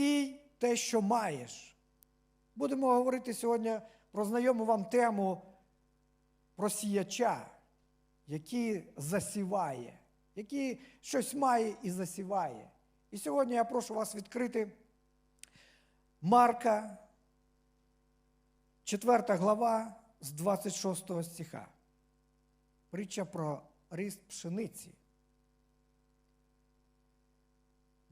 сій те, що маєш. Будемо говорити сьогодні про знайому вам тему про сіяча, який засіває, який щось має і засіває. І сьогодні я прошу вас відкрити Марка, 4 глава з 26 стиха. Притча про ріст пшениці.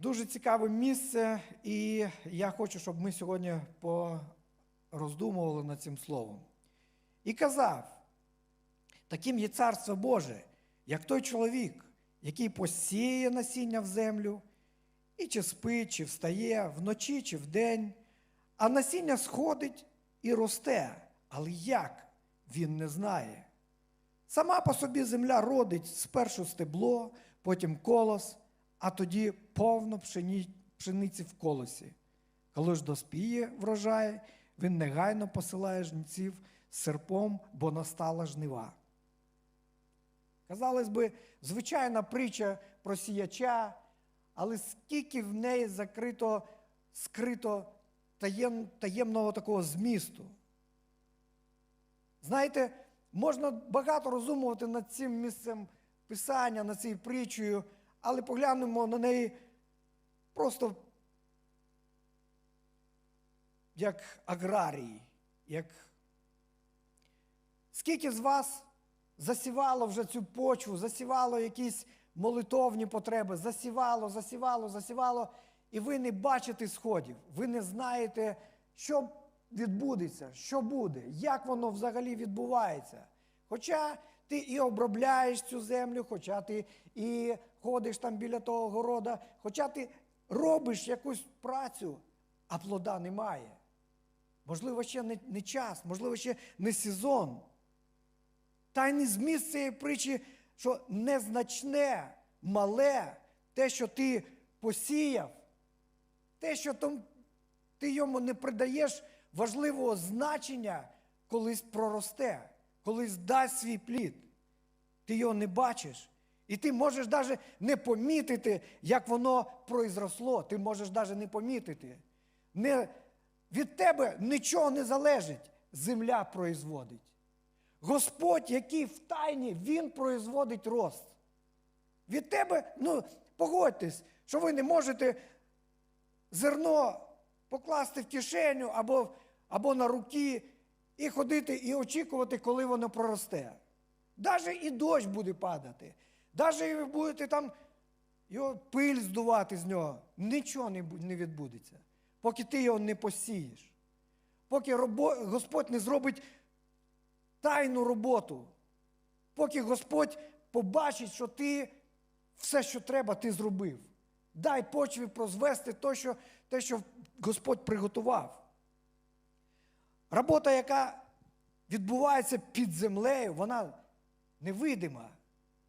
Дуже цікаве місце, і я хочу, щоб ми сьогодні пороздумували над цим словом. І казав: таким є царство Боже, як той чоловік, який посіє насіння в землю, і чи спить, чи встає вночі, чи вдень, а насіння сходить і росте, але як він не знає. Сама по собі земля родить спершу стебло, потім колос, а тоді повно пшениці в колосі. Коли ж доспіє врожай, він негайно посилає жнеців серпом, бо настала жнива. Казалось би, звичайна притча про сіяча, але скільки в неї закрито, скрито таєм, таємного такого змісту. Знаєте, можна багато розумувати над цим місцем писання, над цією притчею, але поглянемо на неї просто як аграрії, як скільки з вас засівало вже цю почву, засівало якісь молитовні потреби, засівало, засівало, засівало, і ви не бачите сходів, ви не знаєте, що відбудеться, що буде, як воно взагалі відбувається. Хоча ти і обробляєш цю землю, хоча ти і ходиш там біля того города, хоча ти робиш якусь працю, а плода немає. Можливо, ще не, не час, можливо, ще не сезон. Тайний зміст цієї притчі, що незначне, мале, те, що ти посіяв, те, що там, ти йому не придаєш важливого значення, колись проросте, колись дасть свій плід. Ти його не бачиш. І ти можеш навіть не помітити, як воно произросло. Ти можеш навіть не помітити. Не, від тебе нічого не залежить. Земля производить. Господь, який в тайні, Він производить рост. Від тебе, ну, погодьтесь, що ви не можете зерно покласти в кишеню або, або на руки і ходити і очікувати, коли воно проросте. Навіть і дощ буде падати. Навіть ви будете там його пиль здувати з нього, нічого не відбудеться, поки ти його не посієш. Поки Господь не зробить тайну роботу. Поки Господь побачить, що ти все, що треба, ти зробив. Дай почві прозвести те, що, те, що Господь приготував. Робота, яка відбувається під землею, вона невидима.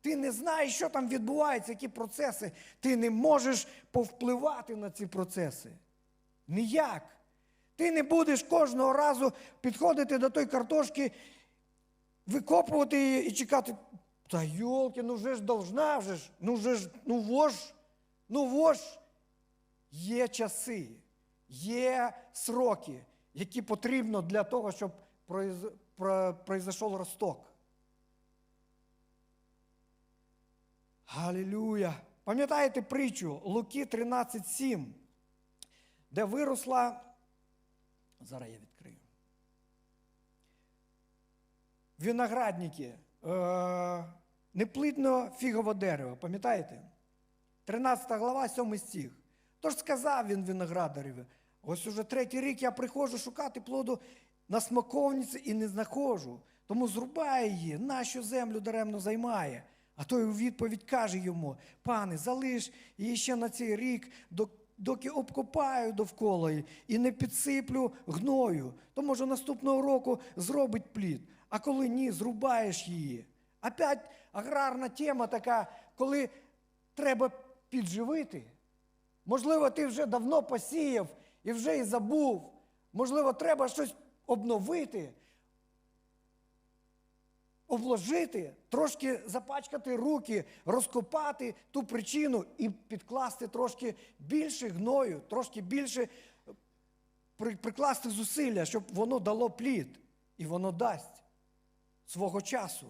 Ти не знаєш, що там відбувається, які процеси. Ти не можеш повпливати на ці процеси. Ніяк. Ти не будеш кожного разу підходити до тої картошки, викопувати її і чекати. Та йолки, ну вже ж должна, вже ж, ну вже ж, ну вож, ну вож. Є часи, є сроки, які потрібно для того, щоб произ- про- произошов росток. Галілюя! Пам'ятаєте притчу Луки 13.7, де виросла. Зараз я відкрию. Виноградники, е, неплитно фігове дерево, пам'ятаєте? 13 глава, 7 стих. Тож сказав він виноградареві, ось уже третій рік я приходжу шукати плоду на смоковниці і не знаходжу. Тому зрубає її, нашу землю даремно займає. А той у відповідь каже йому: пане, залиш її ще на цей рік, доки обкопаю довкола і не підсиплю гною, то може наступного року зробить плід. А коли ні, зрубаєш її. Опять аграрна тема така, коли треба підживити. Можливо, ти вже давно посіяв і вже і забув. Можливо, треба щось обновити. Обложити, трошки запачкати руки, розкопати ту причину і підкласти трошки більше гною, трошки більше прикласти зусилля, щоб воно дало плід. І воно дасть свого часу.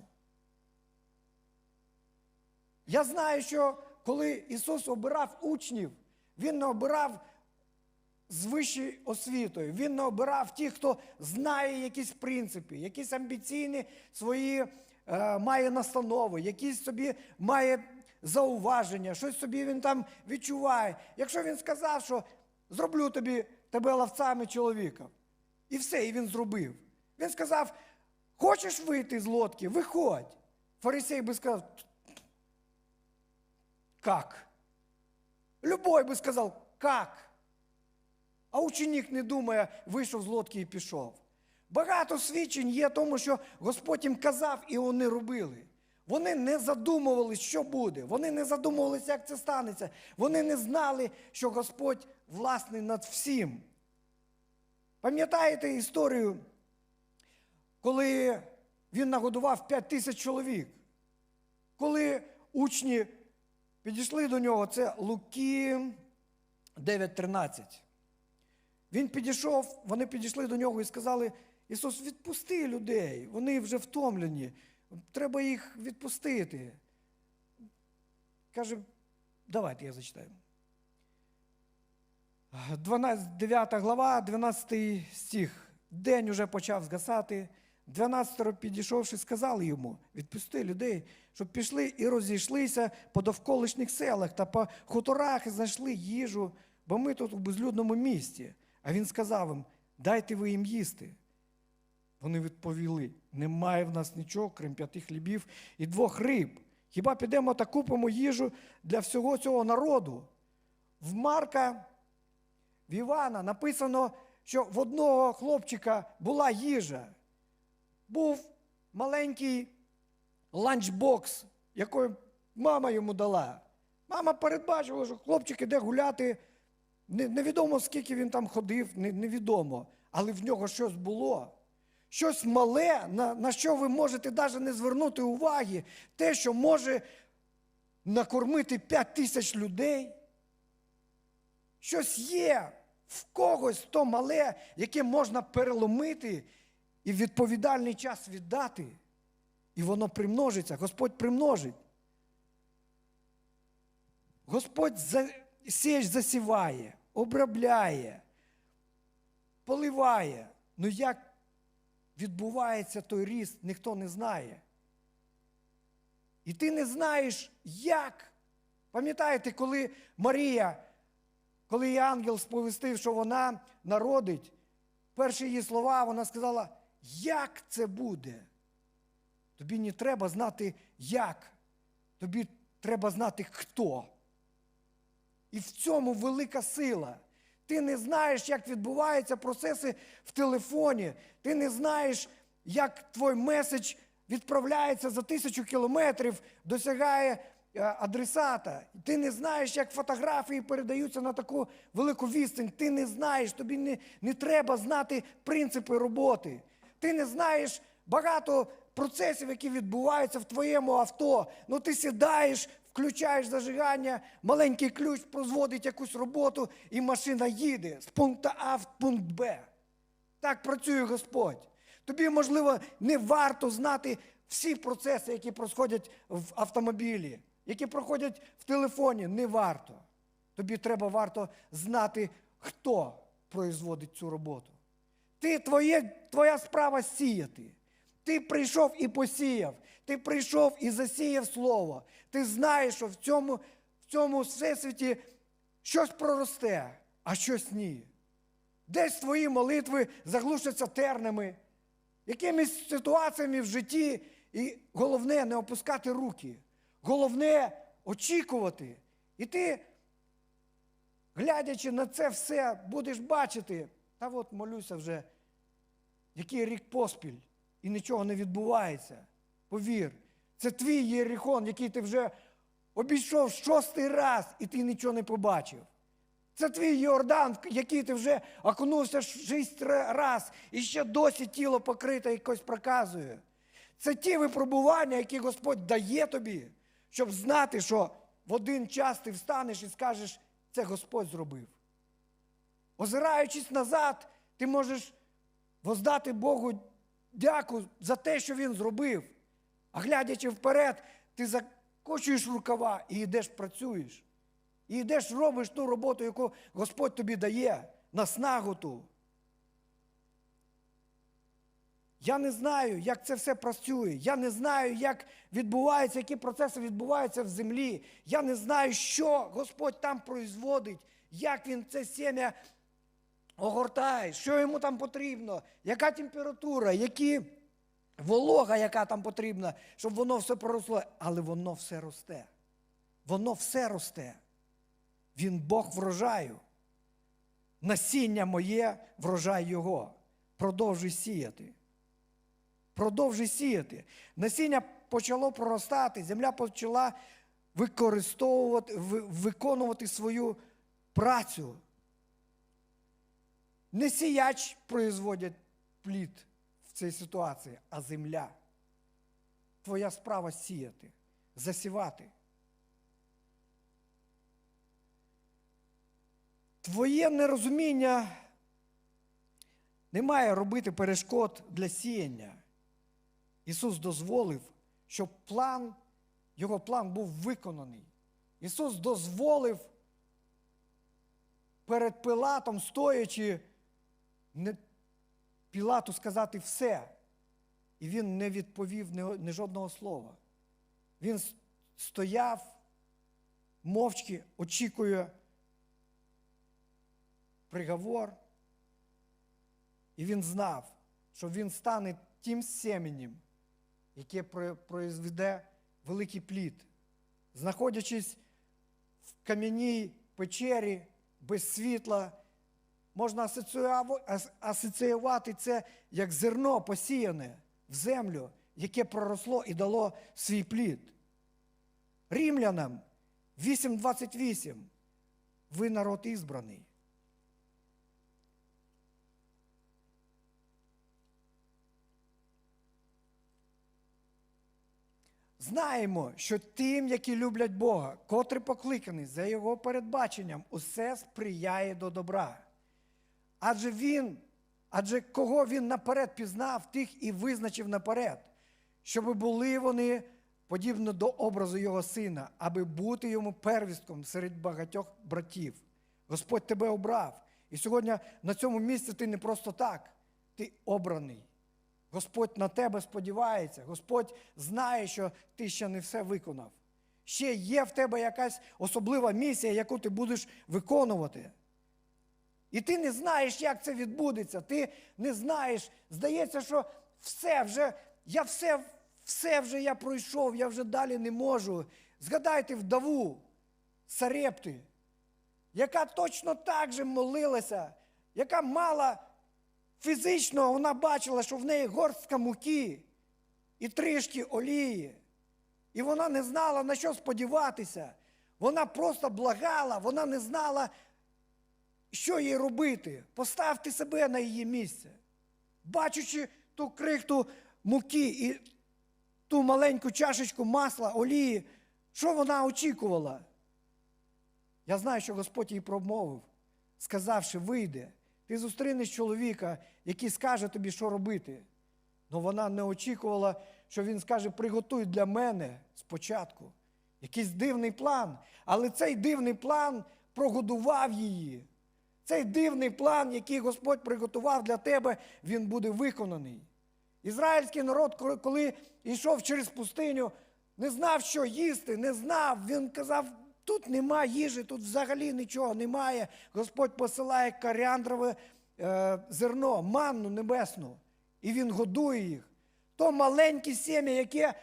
Я знаю, що коли Ісус обирав учнів, Він не обирав з вищою освітою. Він не обирав тих, хто знає якісь принципи, якісь амбіційні свої е, має настанови, якісь собі має зауваження, щось собі він там відчуває. Якщо він сказав, що зроблю тобі тебе ловцями чоловіка, і все, і він зробив. Він сказав: хочеш вийти з лодки, виходь. Фарисей би сказав, как? Любой би сказав, как? А ученик не думає, вийшов з лодки і пішов. Багато свідчень є тому, що Господь їм казав, і вони робили. Вони не задумувалися, що буде. Вони не задумувалися, як це станеться. Вони не знали, що Господь власний над всім. Пам'ятаєте історію, коли він нагодував 5 тисяч чоловік? Коли учні підійшли до нього, це Луки 9.13. Він підійшов, вони підійшли до нього і сказали: Ісус, відпусти людей, вони вже втомлені, треба їх відпустити. Каже, давайте я зачитаю. 12, 9 глава, 12 стих. День уже почав згасати. 12 підійшовши, сказали йому: відпусти людей, щоб пішли і розійшлися по довколишніх селах та по хуторах і знайшли їжу, бо ми тут у безлюдному місті. А він сказав їм: дайте ви їм їсти. Вони відповіли: немає в нас нічого, крім п'яти хлібів і двох риб. Хіба підемо та купимо їжу для всього цього народу? В Марка, в Івана написано, що в одного хлопчика була їжа. Був маленький ланчбокс, який мама йому дала. Мама передбачила, що хлопчик іде гуляти. Не- Невідомо, скільки він там ходив, невідомо. Але в нього щось було. Щось мале, на, на що ви можете навіть не звернути уваги, те, що може накормити 5 тисяч людей. Щось є в когось то мале, яке можна переломити і відповідальний час віддати. І воно примножиться, Господь примножить. Господь за... січ засіває, обробляє, поливає. Ну як відбувається той ріст, ніхто не знає. І ти не знаєш, як. Пам'ятаєте, коли Марія, коли її ангел сповістив, що вона народить, перші її слова вона сказала, як це буде? Тобі не треба знати, як. Тобі треба знати, хто. І в цьому велика сила. Ти не знаєш, як відбуваються процеси в телефоні. Ти не знаєш, як твій меседж відправляється за тисячу кілометрів, досягає е, адресата. Ти не знаєш, як фотографії передаються на таку велику відстань. Ти не знаєш, тобі не, не треба знати принципи роботи. Ти не знаєш багато процесів, які відбуваються в твоєму авто. Ну ти сідаєш, включаєш зажигання, маленький ключ прозводить якусь роботу, і машина їде з пункту А в пункт Б. Так працює Господь. Тобі, можливо, не варто знати всі процеси, які проходять в автомобілі, які проходять в телефоні. Не варто. Тобі треба варто знати, хто производить цю роботу. Ти твоє, твоя справа сіяти. Ти прийшов і посіяв. Ти прийшов і засіяв слово. Ти знаєш, що в цьому, в цьому всесвіті щось проросте, а щось ні. Десь твої молитви заглушаться тернами, якимись ситуаціями в житті. І головне не опускати руки. Головне очікувати. І ти, глядячи на це все, будеш бачити, та от молюся вже, який рік поспіль, і нічого не відбувається. Повір, це твій єріхон, який ти вже обійшов шостий раз, і ти нічого не побачив. Це твій Йордан, який ти вже окунувся шість раз, і ще досі тіло покрите якось проказує. Це ті випробування, які Господь дає тобі, щоб знати, що в один час ти встанеш і скажеш, це Господь зробив. Озираючись назад, ти можеш воздати Богу дяку за те, що Він зробив. А глядячи вперед, ти закочуєш рукава і йдеш, працюєш. І йдеш, робиш ту роботу, яку Господь тобі дає, наснагу ту. Я не знаю, як це все працює. Я не знаю, як відбуваються, які процеси відбуваються в землі. Я не знаю, що Господь там производить, як Він це сім'я огортає, що йому там потрібно, яка температура, які волога, яка там потрібна, щоб воно все проросло. Але воно все росте. Воно все росте. Він Бог врожаю. Насіння моє, врожай Його. Продовжуй сіяти. Продовжуй сіяти. Насіння почало проростати, земля почала використовувати, виконувати свою працю. Не сіяч производять плід в цій ситуації, а земля. Твоя справа сіяти, засівати. Твоє нерозуміння не має робити перешкод для сіяння. Ісус дозволив, щоб план, його план був виконаний. Ісус дозволив перед Пилатом, стоячи, не, Пілату сказати все. І він не відповів ні, ні жодного слова. Він стояв, мовчки, очікує приговор. І він знав, що він стане тим семенем, яке про- произведе великий плід. Знаходячись в кам'яній печері без світла, можна асоціювати- це як зерно посіяне в землю, яке проросло і дало свій плід. Римлянам 8.28. Ви народ ізбраний. Знаємо, що тим, які люблять Бога, котрі покликані за Його передбаченням, усе сприяє до добра. Адже Він, адже кого Він наперед пізнав, тих і визначив наперед, щоб були вони подібно до образу Його сина, аби бути йому первістком серед багатьох братів. Господь тебе обрав. І сьогодні на цьому місці ти не просто так, ти обраний. Господь на тебе сподівається, Господь знає, що ти ще не все виконав. Ще є в тебе якась особлива місія, яку ти будеш виконувати. І ти не знаєш, як це відбудеться. Ти не знаєш, здається, що все вже, я все, все вже я пройшов, я вже далі не можу. Згадайте вдову Сарепти, яка точно так же молилася, яка мала фізично, вона бачила, що в неї горстка муки і трішки олії. І вона не знала, на що сподіватися. Вона просто благала, вона не знала, що їй робити. Поставте себе на її місце. Бачучи ту крихту муки і ту маленьку чашечку масла, олії, що вона очікувала? Я знаю, що Господь їй промовив, сказавши, вийде, ти зустрінеш чоловіка, який скаже тобі, що робити. Але вона не очікувала, що він скаже, приготуй для мене спочатку. Якийсь дивний план. Але цей дивний план прогодував її. Цей дивний план, який Господь приготував для тебе, він буде виконаний. Ізраїльський народ, коли- йшов через пустиню, не знав, що їсти, не знав. Він казав, тут нема їжі, тут взагалі нічого немає. Господь посилає коріандрове е, зерно, манну небесну, і він годує їх. То маленьке сім'я, яке,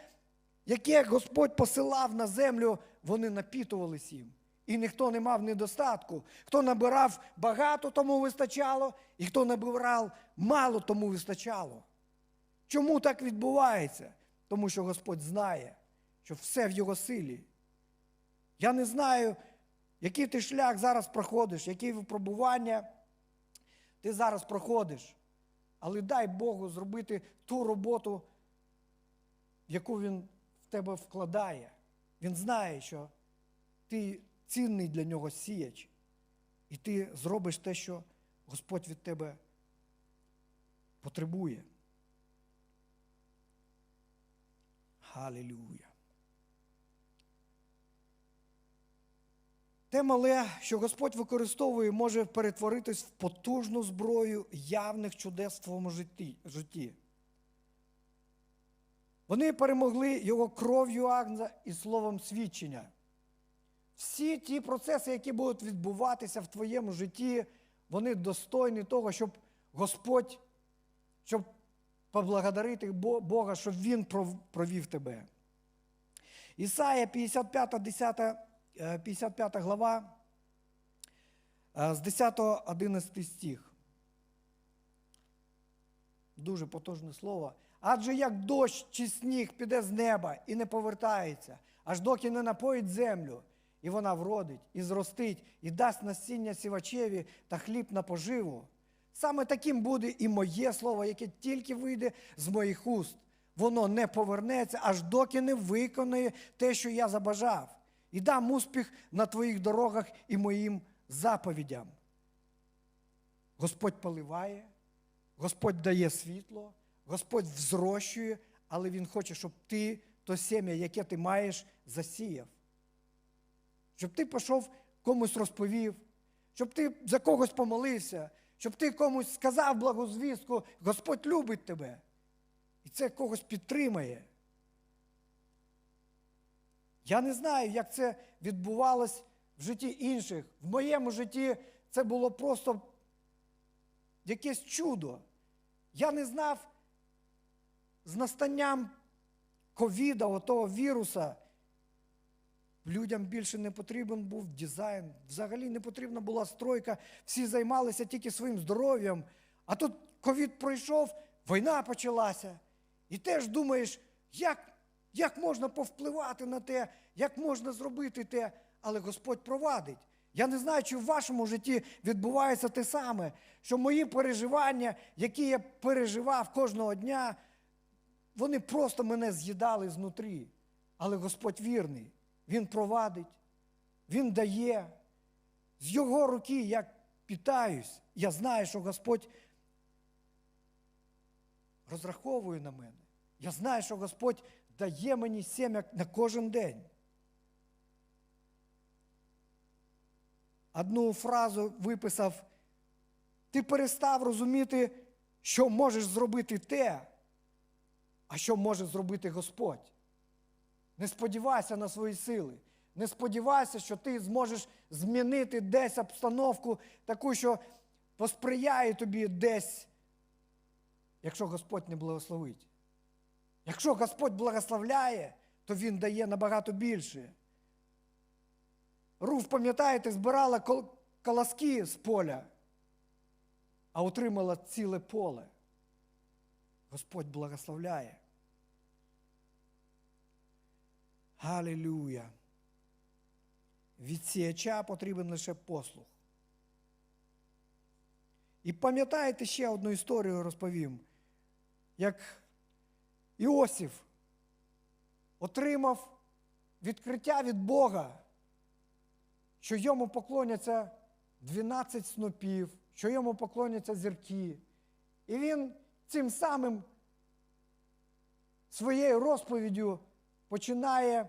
яке Господь посилав на землю, вони напітувались їм. І ніхто не мав недостатку. Хто набирав багато, тому вистачало, і хто набирав мало, тому вистачало. Чому так відбувається? Тому що Господь знає, що все в його силі. Я не знаю, який ти шлях зараз проходиш, які випробування ти зараз проходиш. Але дай Богу зробити ту роботу, яку він в тебе вкладає. Він знає, що ти цінний для нього сіяч, і ти зробиш те, що Господь від тебе потребує. Халілюя. Те мале, що Господь використовує, може перетворитись в потужну зброю явних чудес в твоєму житті. Вони перемогли його кров'ю Агнца і словом свідчення. Всі ті процеси, які будуть відбуватися в твоєму житті, вони достойні того, щоб Господь, щоб поблагодарити Бога, щоб Він провів тебе. Ісая 55, 10, е, 55 глава, е, з 10 11 стих. Дуже потужне слово. Адже як дощ чи сніг піде з неба і не повертається, аж доки не напоїть землю, і вона вродить, і зростить, і дасть насіння сівачеві та хліб на поживу. Саме таким буде і моє слово, яке тільки вийде з моїх уст. Воно не повернеться, аж доки не виконає те, що я забажав, і дам успіх на твоїх дорогах і моїм заповідям. Господь поливає, Господь дає світло, Господь взрощує, але Він хоче, щоб ти то сім'я, яке ти маєш, засіяв. Щоб ти пішов комусь розповів, щоб ти за когось помолився, щоб ти комусь сказав благозвістку, Господь любить тебе. І це когось підтримає. Я не знаю, як це відбувалось в житті інших. В моєму житті це було просто якесь чудо. Я не знав з настанням ковіда, отого віруса, людям більше не потрібен був дизайн, взагалі не потрібна була стройка, всі займалися тільки своїм здоров'ям. А тут ковід пройшов, війна почалася. І теж думаєш, як, як можна повпливати на те, як можна зробити те, але Господь провадить. Я не знаю, чи в вашому житті відбувається те саме, що мої переживання, які я переживав кожного дня, вони просто мене з'їдали знутрі. Але Господь вірний, Він провадить, Він дає. З Його руки я питаюсь. Я знаю, що Господь розраховує на мене. Я знаю, що Господь дає мені сім'я на кожен день. Одну фразу виписав: ти перестав розуміти, що можеш зробити те, а що може зробити Господь. Не сподівайся на свої сили. Не сподівайся, що ти зможеш змінити десь обстановку, таку, що посприяє тобі десь, якщо Господь не благословить. Якщо Господь благословляє, то Він дає набагато більше. Руф, пам'ятаєте, збирала кол- колоски з поля, а отримала ціле поле. Господь благословляє. Галілюя. Від сіяча потрібен лише послух. І пам'ятаєте ще одну історію розповім, як Іосиф отримав відкриття від Бога, що йому поклоняться 12 снопів, що йому поклоняться зірки. І він цим самим своєю розповіддю починає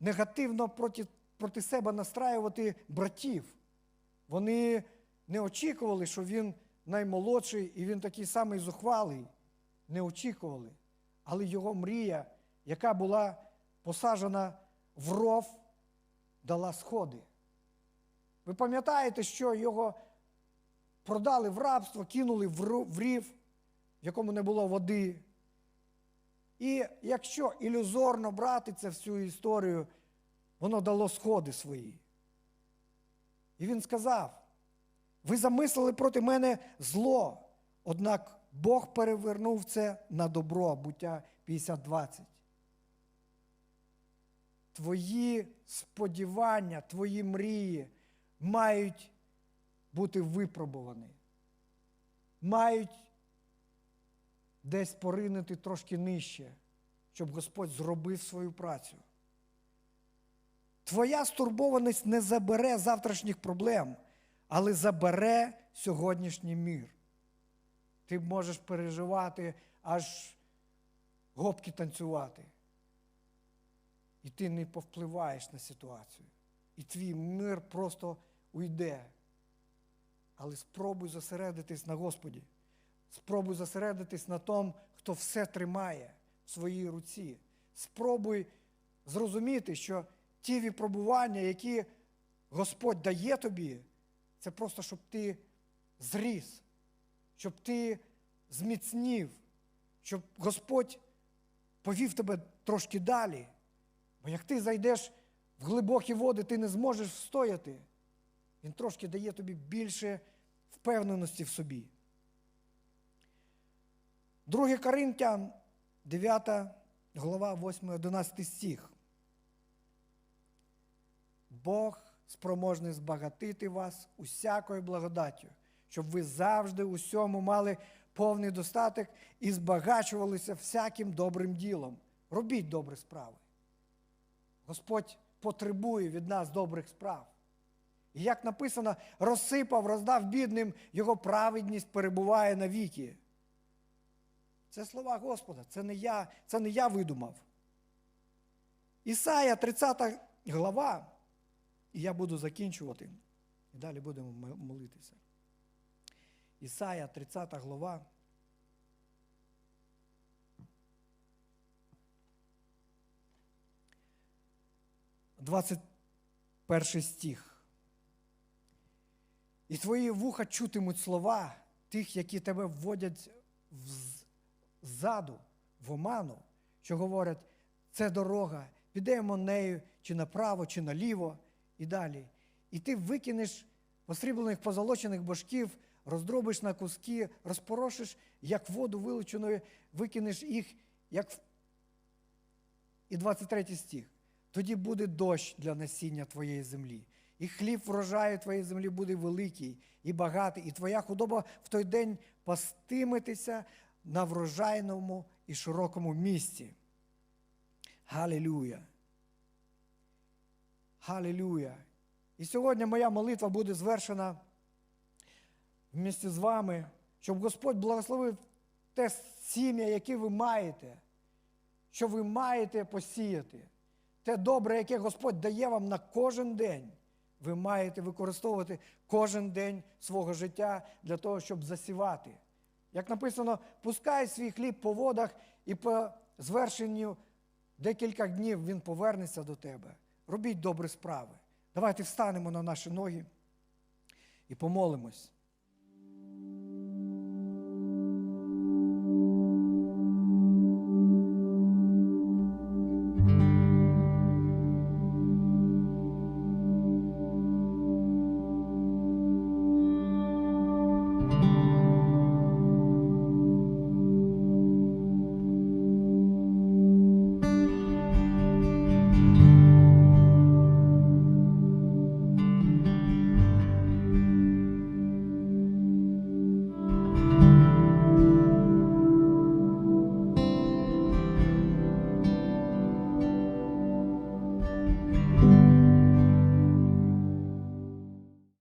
негативно проти, проти себе настраювати братів. Вони не очікували, що він наймолодший і він такий самий зухвалий. Не очікували. Але його мрія, яка була посаджена в ров, дала сходи. Ви пам'ятаєте, що його продали в рабство, кинули в рів, в якому не було води. І якщо ілюзорно брати це всю історію, воно дало сходи свої. І він сказав: ви замислили проти мене зло, однак Бог перевернув це на добро, буття 50-20. Твої сподівання, твої мрії мають бути випробувані, мають десь поринути трошки нижче, щоб Господь зробив свою працю. Твоя стурбованість не забере завтрашніх проблем, але забере сьогоднішній мір. Ти можеш переживати, аж гопки танцювати. І ти не повпливаєш на ситуацію. І твій мир просто уйде. Але спробуй зосередитись на Господі. Спробуй зосередитись на тому, хто все тримає в своїй руці. Спробуй зрозуміти, що ті випробування, які Господь дає тобі, це просто щоб ти зріс, щоб ти зміцнів, щоб Господь повів тебе трошки далі. Бо як ти зайдеш в глибокі води, ти не зможеш встояти. Він трошки дає тобі більше впевненості в собі. 2 Коринтян, 9 глава, 8-11 стих. Бог спроможний збагатити вас усякою благодаттю, щоб ви завжди у всьому мали повний достаток і збагачувалися всяким добрим ділом. Робіть добрі справи. Господь потребує від нас добрих справ. І як написано, розсипав, роздав бідним, його праведність перебуває навіки. Це слова Господа, це не я, це не я видумав. Ісая, 30 глава, і я буду закінчувати. І далі будемо молитися. Ісая, 30 глава. Двадцять перший стих. І твої вуха чутимуть слова тих, які тебе вводять в- ззаду, в оману, що говорять, це дорога, підемо нею чи направо, чи наліво, і далі. І ти викинеш посріблених позолочених башків, роздробиш на куски, розпорошиш, як воду вилученою, викинеш їх, як. І 23 стих. Тоді буде дощ для насіння твоєї землі, і хліб врожаю твоєї землі буде великий і багатий, і твоя худоба в той день пастиметься на врожайному і широкому місці. Галилюя! Галилюя! І сьогодні моя молитва буде звершена в місті з вами, щоб Господь благословив те сім'я, яке ви маєте, що ви маєте посіяти. Те добре, яке Господь дає вам на кожен день, ви маєте використовувати кожен день свого життя для того, щоб засівати. Як написано, пускай свій хліб по водах і по звершенню декілька днів він повернеться до тебе. Робіть добрі справи. Давайте встанемо на наші ноги і помолимось.